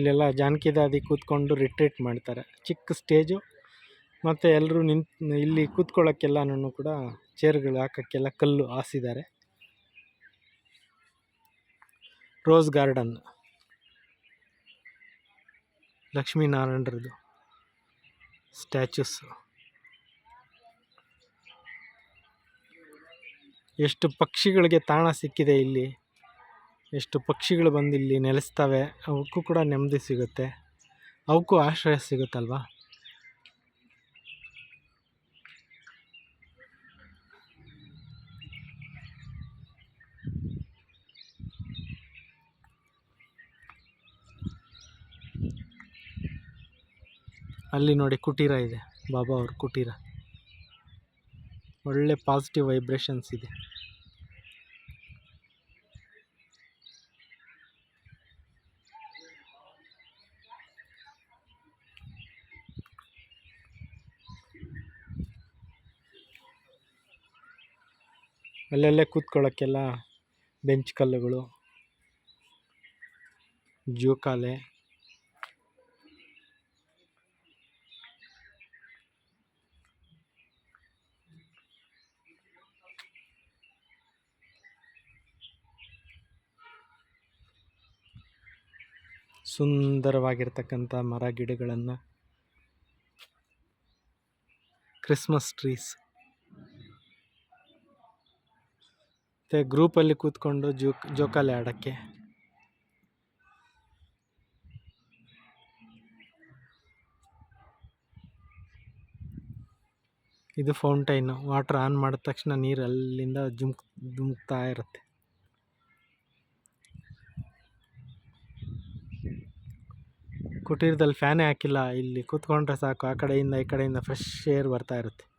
ಇಲ್ಲೆಲ್ಲ ಜಾನಕಿದಾದಿ ಕೂತ್ಕೊಂಡು ರಿಟ್ರೀಟ್ ಮಾಡ್ತಾರೆ. ಚಿಕ್ಕ ಸ್ಟೇಜು ಮತ್ತು ಎಲ್ಲರೂ ನಿಂತು, ಇಲ್ಲಿ ಕೂತ್ಕೊಳ್ಳೋಕ್ಕೆಲ್ಲನೂ ಕೂಡ ಚೇರ್ಗಳು ಹಾಕೋಕ್ಕೆಲ್ಲ ಕಲ್ಲು ಹಾಸಿದ್ದಾರೆ. ರೋಸ್ ಗಾರ್ಡನ್ ಲಕ್ಷ್ಮೀನಾರಾಯಣರದು ಸ್ಟ್ಯಾಚ್ಯೂಸು ಎಷ್ಟು ಪಕ್ಷಿಗಳಿಗೆ ತಾಣ ಸಿಕ್ಕಿದೆ ಇಲ್ಲಿ. ಎಷ್ಟು ಪಕ್ಷಿಗಳು ಬಂದು ಇಲ್ಲಿ ನೆಲೆಸ್ತವೆ, ಅವಕ್ಕೂ ಕೂಡ ನೆಮ್ಮದಿ ಸಿಗುತ್ತೆ. ಅವಕ್ಕೂ ಆಶ್ರಯ ಸಿಗುತ್ತಲ್ವಾ? ಅಲ್ಲಿ ನೋಡಿ ಕುಟೀರ ಇದೆ. ಬಾಬಾ ಅವ್ರ ಕುಟೀರ. ಒಳ್ಳೆ ಪಾಸಿಟಿವ್ ವೈಬ್ರೇಷನ್ಸ್ ಇದೆ. ಅಲ್ಲಲ್ಲೇ ಕೂತ್ಕೊಳ್ಳೋಕ್ಕೆಲ್ಲ ಬೆಂಚ್ ಕಲ್ಲುಗಳು ಜೋಕಾಲೆ ಸುಂದರವಾಗಿರ್ತಕ್ಕಂಥ ಮರ ಗಿಡಗಳನ್ನು ಕ್ರಿಸ್ಮಸ್ ಟ್ರೀಸ್ ಮತ್ತು ಗ್ರೂಪಲ್ಲಿ ಕೂತ್ಕೊಂಡು ಜೋಕ್ ಜೋಕಾಲಿ ಆಡೋಕ್ಕೆ. ಇದು ಫೌಂಟೈನು. ವಾಟ್ರ್ ಆನ್ ಮಾಡಿದ ತಕ್ಷಣ ನೀರು ಅಲ್ಲಿಂದ ಜುಮ್ಕ್ ಧುಮುಕ್ತಾ ಇರುತ್ತೆ. ಕುಟೀರದಲ್ಲಿ ಫ್ಯಾನೇ ಹಾಕಿಲ್ಲ ಇಲ್ಲಿ ಕೂತ್ಕೊಂಡ್ರೆ ಸಾಕು. ಆ ಕಡೆಯಿಂದ ಈ ಕಡೆಯಿಂದ ಫ್ರೆಶ್ ಏರ್ ಬರ್ತಾ ಇರುತ್ತೆ.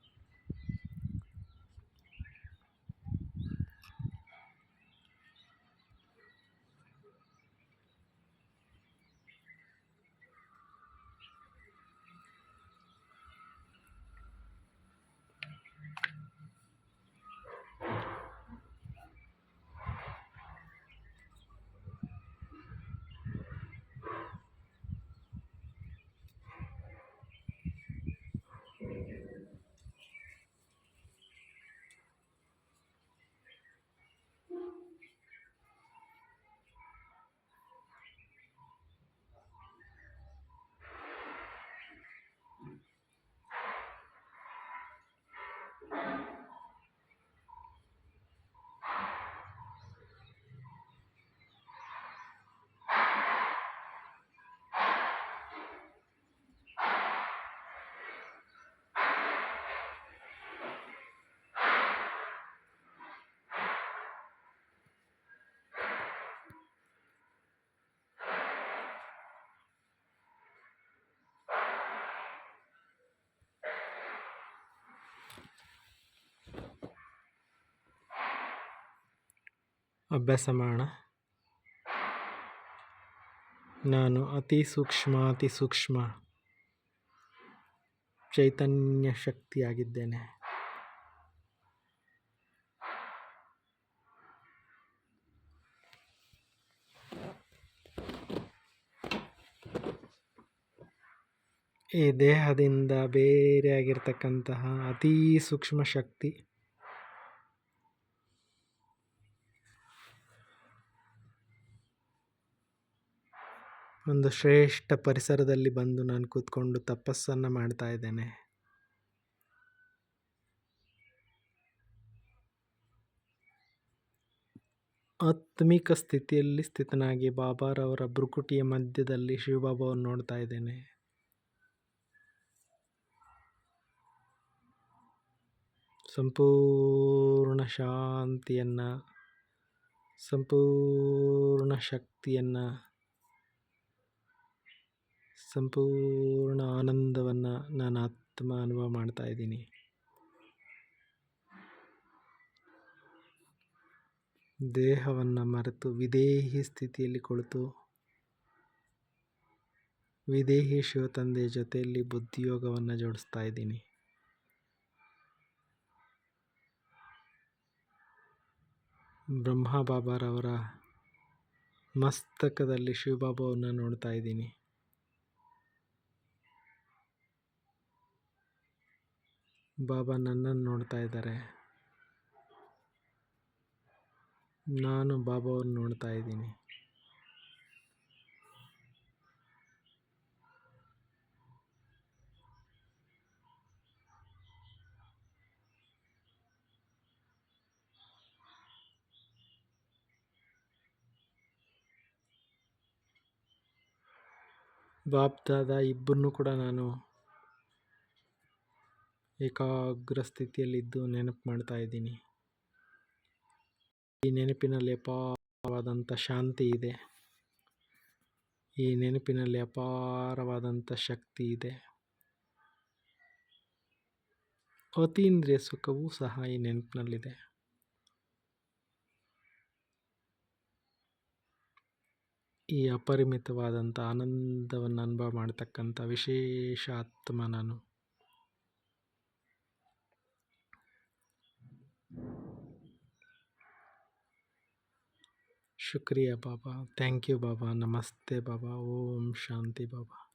ಅಭ್ಯಾಸ ಮಾಡೋಣ ನಾನು ಅತಿ ಸೂಕ್ಷ್ಮ ಅತಿ ಸೂಕ್ಷ್ಮ ಚೈತನ್ಯ ಶಕ್ತಿಯಾಗಿದ್ದೇನೆ ಈ ದೇಹದಿಂದ ಬೇರೆಯಾಗಿರ್ತಕ್ಕಂತಹ ಅತೀ ಸೂಕ್ಷ್ಮ ಶಕ್ತಿ ಒಂದು ಶ್ರೇಷ್ಠ ಪರಿಸರದಲ್ಲಿ ಬಂದು ನಾನು ಕೂತ್ಕೊಂಡು ತಪಸ್ಸನ್ನು ಮಾಡ್ತಾ ಇದ್ದೇನೆ. ಆತ್ಮಿಕ ಸ್ಥಿತಿಯಲ್ಲಿ ಸ್ಥಿತನಾಗಿ ಬಾಬಾರವರ ಬ್ರುಕುಟಿಯ ಮಧ್ಯದಲ್ಲಿ ಶಿವಬಾಬಾವನ್ನು ನೋಡ್ತಾ ಇದ್ದೇನೆ. ಸಂಪೂರ್ಣ ಶಾಂತಿಯನ್ನು, ಸಂಪೂರ್ಣ ಶಕ್ತಿಯನ್ನು ಸಂಪೂರ್ಣ ಆನಂದವನ್ನು ನಾನು ಆತ್ಮ ಅನುಭವ ಮಾಡ್ತಾ ಇದ್ದೀನಿ. ದೇಹವನ್ನು ಮರೆತು ವಿದೇಹಿ ಸ್ಥಿತಿಯಲ್ಲಿ ಕುಳಿತು, ವಿದೇಹಿ ಶಿವತಂದೆಯ ಜೊತೆಯಲ್ಲಿ ಬುದ್ಧಿಯೋಗವನ್ನು ಜೋಡಿಸ್ತಾ ಇದ್ದೀನಿ. ಬ್ರಹ್ಮ ಬಾಬಾರವರ ಮಸ್ತಕದಲ್ಲಿ ಶಿವಬಾಬಾವನ್ನು ನೋಡ್ತಾ ಇದ್ದೀನಿ. ಬಾಬಾ ನನ್ನನ್ನು ನೋಡ್ತಾ ಇದ್ದಾರೆ. ನಾನು ಬಾಬಾವನ್ನು ನೋಡ್ತಾ ಇದ್ದೀನಿ. ಬಾಬ್ದಾದ ಇಬ್ಬರನ್ನೂ ಕೂಡ ನಾನು ಏಕಾಗ್ರ ಸ್ಥಿತಿಯಲ್ಲಿದ್ದು ನೆನಪು ಮಾಡ್ತಾ ಇದ್ದೀನಿ. ಈ ನೆನಪಿನಲ್ಲಿ ಅಪಾರವಾದಂಥ ಶಾಂತಿ ಇದೆ. ಈ ನೆನಪಿನಲ್ಲಿ ಅಪಾರವಾದಂಥ ಶಕ್ತಿ ಇದೆ. ಅತೀಂದ್ರಿಯ ಸುಖವೂ ಸಹ ಈ ನೆನಪಿನಲ್ಲಿದೆ. ಈ ಅಪರಿಮಿತವಾದಂಥ ಆನಂದವನ್ನು ಅನುಭವ ಮಾಡ್ತಕ್ಕಂಥ ವಿಶೇಷ ಆತ್ಮ ನಾನು. ಶುಕ್ರಿಯಾ ಬಾಬಾ ಥ್ಯಾಂಕ್ ಯು ಬಾಬಾ ನಮಸ್ತೆ ಬಾಬಾ ಓಂ ಶಾಂತಿ ಬಾಬಾ